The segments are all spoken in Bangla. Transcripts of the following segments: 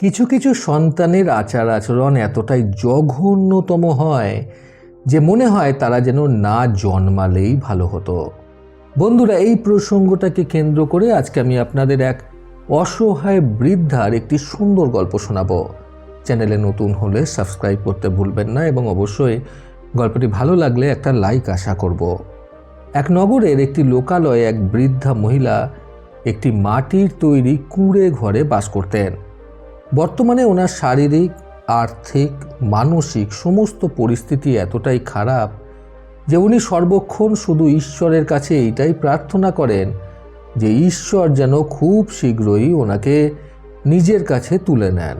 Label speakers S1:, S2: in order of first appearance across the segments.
S1: কিছু কিছু সন্তানের আচার আচরণ এতটাই জঘন্যতম হয় যে মনে হয় তারা যেন না জন্মালেই ভালো হতো। বন্ধুরা, এই প্রসঙ্গটাকে কেন্দ্র করে আজকে আমি আপনাদের এক অসহায় বৃদ্ধার একটি সুন্দর গল্প শোনাবো। চ্যানেলে নতুন হলে সাবস্ক্রাইব করতে ভুলবেন না এবং অবশ্যই গল্পটি ভালো লাগলে একটা লাইক আশা করব। এক নগরের একটি লোকালয়ে এক বৃদ্ধা মহিলা একটি মাটির তৈরি কুঁড়ে ঘরে বাস করতেন। বর্তমানে ওনার শারীরিক, আর্থিক, মানসিক সমস্ত পরিস্থিতি এতটাই খারাপ যে উনি সর্বক্ষণ শুধু ঈশ্বরের কাছে এইটাই প্রার্থনা করেন যে ঈশ্বর যেন খুব শীঘ্রই ওনাকে নিজের কাছে তুলে নেন।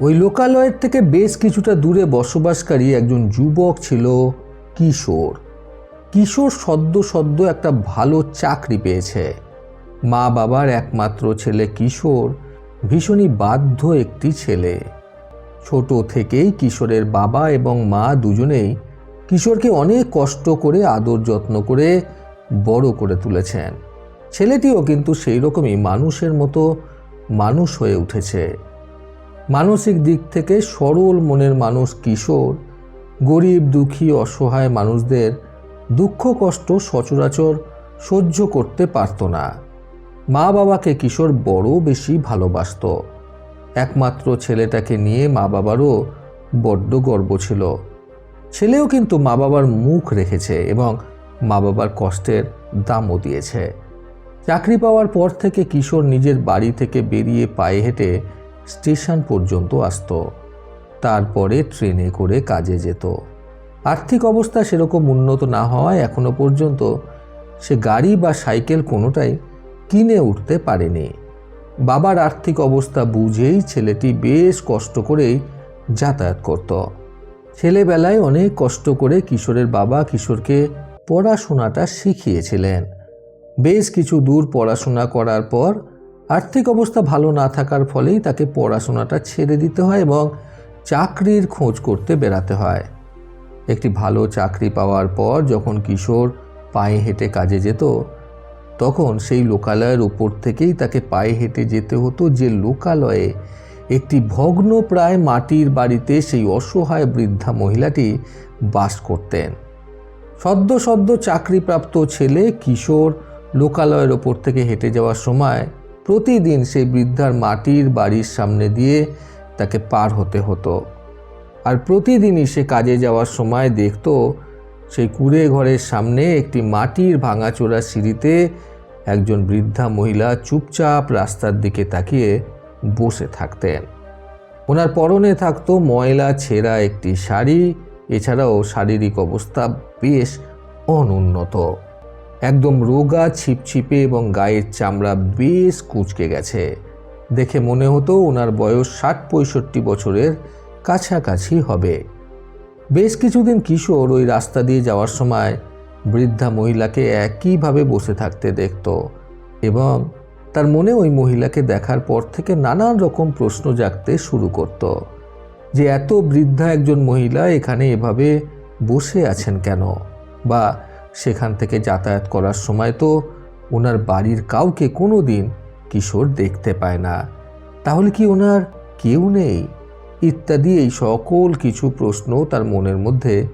S1: ওই লোকালয়ের থেকে বেশ কিছুটা দূরে বসবাসকারী একজন যুবক ছিল কিশোর। কিশোর সদ্য সদ্য একটা ভালো চাকরি পেয়েছে। মা বাবার একমাত্র ছেলে কিশোর ভীষণই বাধ্য একটি ছেলে। ছোট থেকেই কিশোরের বাবা এবং মা দুজনেই কিশোরকে অনেক কষ্ট করে, আদর যত্ন করে বড় করে তুলেছেন। ছেলেটিও কিন্তু সেই রকমই মানুষের মতো মানুষ হয়ে উঠেছে। মানসিক দিক থেকে সরল মনের মানুষ কিশোর, গরিব, দুঃখী, অসহায় মানুষদের দুঃখ কষ্ট সচরাচর সহ্য করতে পারত না। মা বাবাকে কিশোর বড় বেশি ভালোবাসত। একমাত্র ছেলেটাকে নিয়ে মা বাবারও বড্ড গর্ব ছিল। ছেলেও কিন্তু মা বাবার মুখ রেখেছে এবং মা বাবার কষ্টের দামও দিয়েছে। চাকরি পাওয়ার পর থেকে কিশোর নিজের বাড়ি থেকে বেরিয়ে পায়ে হেঁটে স্টেশন পর্যন্ত আসতো। তারপরে ট্রেনে করে কাজে যেত। আর্থিক অবস্থা সেরকম উন্নত না হওয়ায় এখনও পর্যন্ত সে গাড়ি বা সাইকেল কোনোটাই কিনে উঠতে পারেনি। বাবার আর্থিক অবস্থা বুঝেই ছেলেটি বেশ কষ্ট করেই যাতায়াত করত। ছেলেবেলায় অনেক কষ্ট করে কিশোরের বাবা কিশোরকে পড়াশোনাটা শিখিয়েছিলেন। বেশ কিছু দূর পড়াশোনা করার পর আর্থিক অবস্থা ভালো না থাকার ফলেই তাকে পড়াশোনাটা ছেড়ে দিতে হয় এবং চাকরির খোঁজ করতে বেরাতে হয়। একটি ভালো চাকরি পাওয়ার পর যখন কিশোর পায়ে হেঁটে কাজে যেত তখন সেই লোকালয়ের উপর থেকেই তাকে পায়ে হেঁটে যেতে হতো যে লোকালয়ে একটি ভগ্ন প্রায় মাটির বাড়িতে সেই অসহায় বৃদ্ধা মহিলাটি বাস করতেন। সদ্য সদ্য চাকরিপ্রাপ্ত ছেলে কিশোর লোকালয়ের ওপর থেকে হেঁটে যাওয়ার সময় প্রতিদিন সেই বৃদ্ধার মাটির বাড়ির সামনে দিয়ে তাকে পার হতে হতো। আর প্রতিদিনই সে কাজে যাওয়ার সময় দেখত সেই কুড়ে ঘরের সামনে একটি মাটির ভাঙাচোরা সিঁড়িতে একজন বৃদ্ধা মহিলা চুপচাপ রাস্তার দিকে তাকিয়ে বসে থাকতেন। ওনার পরনে থাকতো ময়লা ছেঁড়া একটি শাড়ি, এছাড়াও শারীরিক অবস্থা বেশ অনুন্নত। একদম রোগা, ছিপছিপে এবং গায়ের চামড়া বেশ কুচকে গেছে। দেখে মনে হতো ওনার বয়স ষাট পঁয়ষট্টি বছরের কাছাকাছি হবে। বেশ কিছুদিন কিশোর ওই রাস্তা দিয়ে যাওয়ার সময় বৃদ্ধা মহিলাকে একইভাবে বসে থাকতে দেখত এবং তার মনে ওই মহিলাকে দেখার পর থেকে নানান রকম প্রশ্ন জাগতে শুরু করত যে, এত বৃদ্ধা একজন মহিলা এখানে এভাবে বসে আছেন কেন? বা সেখান থেকে যাতায়াত করার সময় তো ওনার বাড়ির কাউকে কোনো দিন কিশোর দেখতে পায় না। তাহলে কি ওনার কেউ নেই? ইত্যাদি এই সকল কিছু প্রশ্ন তার মনের মধ্যে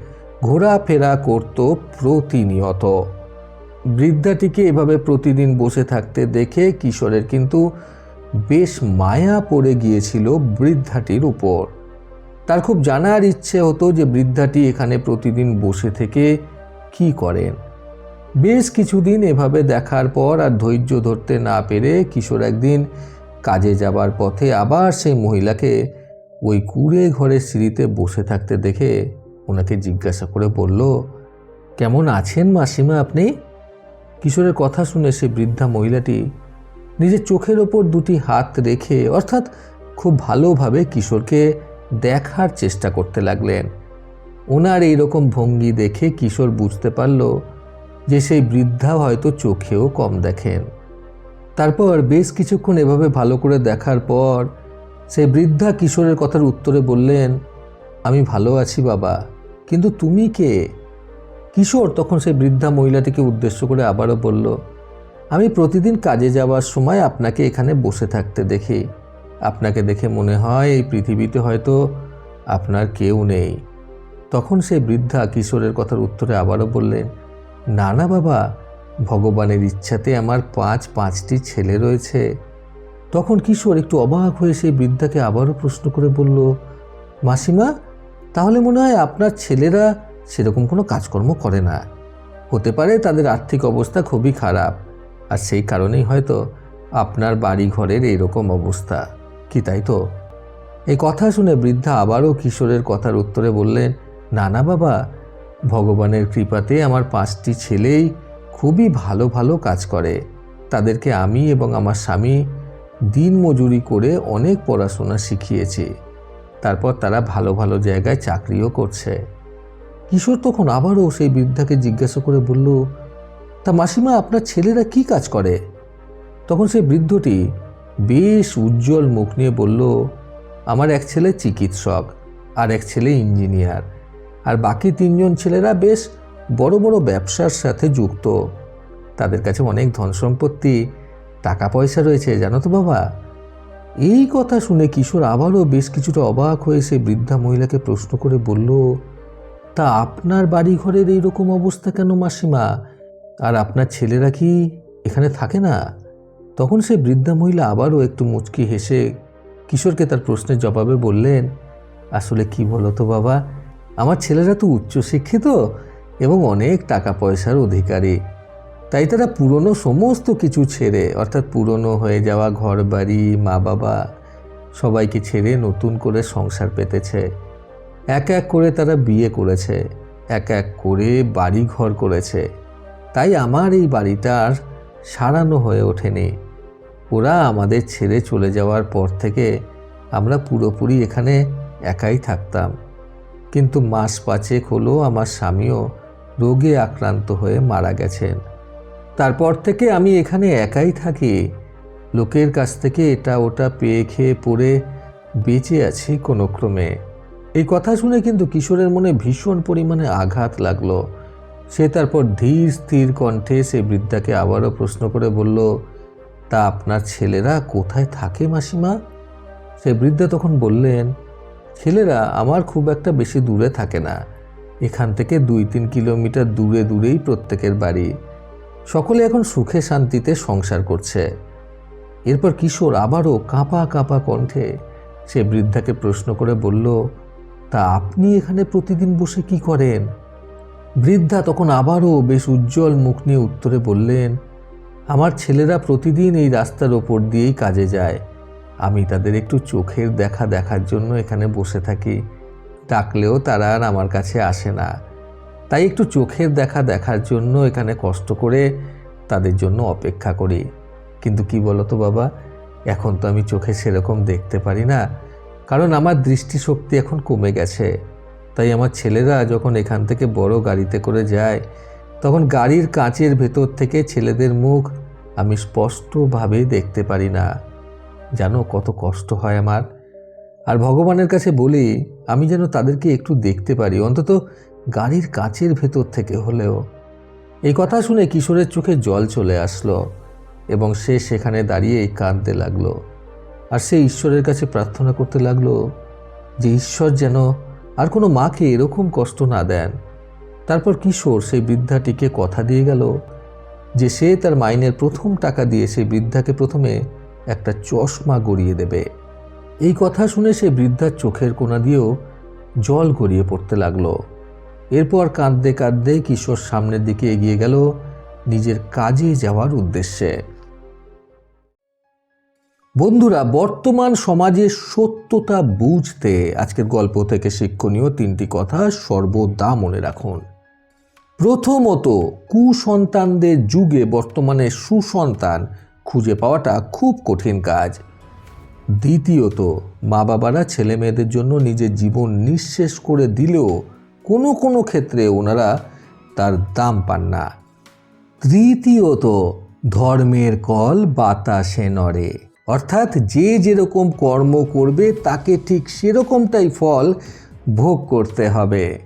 S1: ঘোরাফেরা করত প্রতিনিয়ত। বৃদ্ধাটিকে এভাবে প্রতিদিন বসে থাকতে দেখে কিশোরের কিন্তু বেশ মায়া পড়ে গিয়েছিল বৃদ্ধাটির উপর। তার খুব জানার ইচ্ছে হতো যে বৃদ্ধাটি এখানে প্রতিদিন বসে থেকে কি করেন। বেশ কিছুদিন এভাবে দেখার পর আর ধৈর্য ধরতে না পেরে কিশোর একদিন কাজে যাবার পথে আবার সেই মহিলাকে ওই কুড়ে ঘরের সিঁড়িতে বসে থাকতে দেখে ওনাকে জিজ্ঞাসা করে বলল, কেমন আছেন মাসিমা আপনি? কিশোরের কথা শুনে সে বৃদ্ধা মহিলাটি নিজের চোখের ওপর দুটি হাত রেখে, অর্থাৎ খুব ভালোভাবে কিশোরকে দেখার চেষ্টা করতে লাগলেন। ওনার এই রকম ভঙ্গি দেখে কিশোর বুঝতে পারল যে সেই বৃদ্ধা হয়তো চোখেও কম দেখেন। তারপর বেশ কিছুক্ষণ এভাবে ভালো করে দেখার পর সেই বৃদ্ধা কিশোরের কথার উত্তরে বললেন, আমি ভালো আছি বাবা। কিন্তু তুমি কে? কিশোর তখন সেই বৃদ্ধা মহিলাটিকে উদ্দেশ্য করে আবারও বলল, আমি প্রতিদিন কাজে যাওয়ার সময় আপনাকে এখানে বসে থাকতে দেখি। আপনাকে দেখে মনে হয় এই পৃথিবীতে হয়তো আপনার কেউ নেই। তখন সেই বৃদ্ধা কিশোরের কথার উত্তরে আবারও বললেন, না না বাবা, ভগবানের ইচ্ছাতে আমার পাঁচ, পাঁচটি ছেলে রয়েছে। তখন কিশোর একটু অবাক হয়ে সেই বৃদ্ধাকে আবারও প্রশ্ন করে বলল, মাসিমা তাহলে মনে হয় আপনার ছেলেরা সেরকম কোনো কাজকর্ম করে না। হতে পারে তাদের আর্থিক অবস্থা খুবই খারাপ। আর সেই কারণেই হয়তো আপনার বাড়ি ঘরের এইরকম অবস্থা। কি তাই তো? এই কথা শুনে বৃদ্ধা আবারও কিশোরের কথার উত্তরে বললেন, না না, বাবা, ভগবানের কৃপাতে আমার পাঁচটি ছেলেই খুবই ভালো ভালো কাজ করে। তাদেরকে আমি এবং আমার স্বামী দিন মজুরি করে অনেক পড়াশোনা শিখিয়েছি। তারপর তারা ভালো ভালো জায়গায় চাকরিও করছে। কিশোর তখন আবারও সেই বৃদ্ধাকে জিজ্ঞাসা করে বলল, তা মাসিমা, আপনার ছেলেরা কি কাজ করে? তখন সেই বৃদ্ধটি বেশ উজ্জ্বল মুখ নিয়ে বলল, আমার এক ছেলে চিকিৎসক, আর এক ছেলে ইঞ্জিনিয়ার, আর বাকি তিনজন ছেলেরা বেশ বড় বড় ব্যবসার সাথে যুক্ত। তাদের কাছে অনেক ধন সম্পত্তি টাকা পয়সা রয়েছে, জানো তো বাবা? এই কথা শুনে কিশোর আবারও বেশ কিছুটা অবাক হয়ে সে বৃদ্ধা মহিলাকে প্রশ্ন করে বলল, তা আপনার বাড়ি ঘরের এইরকম অবস্থা কেন মাসিমা? আর আপনার ছেলেরা কি এখানে থাকে না? তখন সে বৃদ্ধা মহিলা আবারও একটু মুচকি হেসে কিশোরকে তার প্রশ্নের জবাবে বললেন, আসলে কি তো বাবা, আমার ছেলেরা তো উচ্চশিক্ষিত এবং অনেক টাকা পয়সার অধিকারী। তাই তারা পুরনো সমস্ত কিছু ছেড়ে, অর্থাৎ পুরনো হয়ে যাওয়া ঘর বাড়ি মা বাবা সবাইকে ছেড়ে নতুন করে সংসার পেতেছে। এক এক করে তারা বিয়ে করেছে, এক এক করে বাড়ি ঘর করেছে। তাই আমার এই বাড়িটা আর সারানো হয়ে ওঠেনি। ওরা আমাদের ছেড়ে চলে যাওয়ার পর থেকে আমরা পুরোপুরি এখানে একাই থাকতাম। কিন্তু মাস পাঁচেক হলো আমার স্বামীও রোগে আক্রান্ত হয়ে মারা গেছেন। তারপর থেকে আমি এখানে একাই থাকি। লোকের কাছ থেকে এটা ওটা পেয়ে খেয়ে পড়ে বেঁচে আছি কোনো ক্রমে। এই কথা শুনে কিন্তু কিশোরের মনে ভীষণ পরিমাণে আঘাত লাগল। সে তারপর ধীর স্থির কণ্ঠে সে বৃদ্ধাকে আবারও প্রশ্ন করে বলল, তা আপনার ছেলেরা কোথায় থাকে মাসিমা? সে বৃদ্ধা তখন বললেন, ছেলেরা আমার খুব একটা বেশি দূরে থাকে না। এখান থেকে দুই তিন কিলোমিটার দূরে দূরেই প্রত্যেকের বাড়ি। সকলে এখন সুখে শান্তিতে সংসার করছে। এরপর কিশোর আবারও কাঁপা কাঁপা কণ্ঠে সে বৃদ্ধাকে প্রশ্ন করে বলল, তা আপনি এখানে প্রতিদিন বসে কি করেন? বৃদ্ধা তখন আবারও বেশ উজ্জ্বল মুখ নিয়ে উত্তরে বললেন, আমার ছেলেরা প্রতিদিন এই রাস্তার ওপর দিয়েই কাজে যায়। আমি তাদের একটু চোখের দেখা দেখার জন্য এখানে বসে থাকি। ডাকলেও তারা আর আমার কাছে আসে না। তাই একটু চোখের দেখা দেখার জন্য এখানে কষ্ট করে তাদের জন্য অপেক্ষা করি। কিন্তু কি বলতো বাবা, এখন তো আমি চোখে সেরকম দেখতে পারি না। কারণ আমার দৃষ্টিশক্তি এখন কমে গেছে। তাই আমার ছেলেরা যখন এখান থেকে বড় গাড়িতে করে যায়, তখন গাড়ির কাঁচের ভেতর থেকে ছেলেদের মুখ আমি স্পষ্টভাবে দেখতে পারি না। জানো কত কষ্ট হয় আমার। আর ভগবানের কাছে বলি, আমি যেন তাদেরকে একটু দেখতে পারি। অন্তত গাড়ির কাঁচের ভেতর থেকে হলেও এই কথা শুনে কিশোরের চোখে জল চলে আসলো এবং সে সেখানে দাঁড়িয়েই কাঁদতে লাগল। আর সে ঈশ্বরের কাছে প্রার্থনা করতে লাগল যে ঈশ্বর যেন আর কোনো মাকে এরকম কষ্ট না দেন। তারপর কিশোর সেই বৃদ্ধাটিকে কথা দিয়ে গেল যে সে তার মাইনের প্রথম টাকা দিয়ে সেই বৃদ্ধাকে প্রথমে একটা চশমা গড়িয়ে দেবে। এই কথা শুনে সে বৃদ্ধার চোখের কোনা দিয়েও জল গড়িয়ে পড়তে লাগল। এরপর কাঁদতে কাঁদতে কিশোর সামনের দিকে এগিয়ে গেল নিজের কাজে যাওয়ার উদ্দেশ্যে। বন্ধুরা, বর্তমান সমাজের সত্যতা বুঝতে আজকের গল্প থেকে শিক্ষণীয় তিনটি কথা সর্বদা মনে রাখুন। প্রথমত, কুসন্তানদের যুগে বর্তমানে সুসন্তান খুঁজে পাওয়াটা খুব কঠিন কাজ। দ্বিতীয়ত মা বাবারা ছেলে মেয়েদের জন্য নিজের জীবন নিঃশেষ করে দিলেও কোনো কোনো ক্ষেত্রে ওনারা তার দাম পান না। তৃতীয়ত, ধর্মের কল বাতাসে নড়ে। অর্থাৎ যে যেরকম কর্ম করবে, তাকে ঠিক সেরকমটাই ফল ভোগ করতে হবে।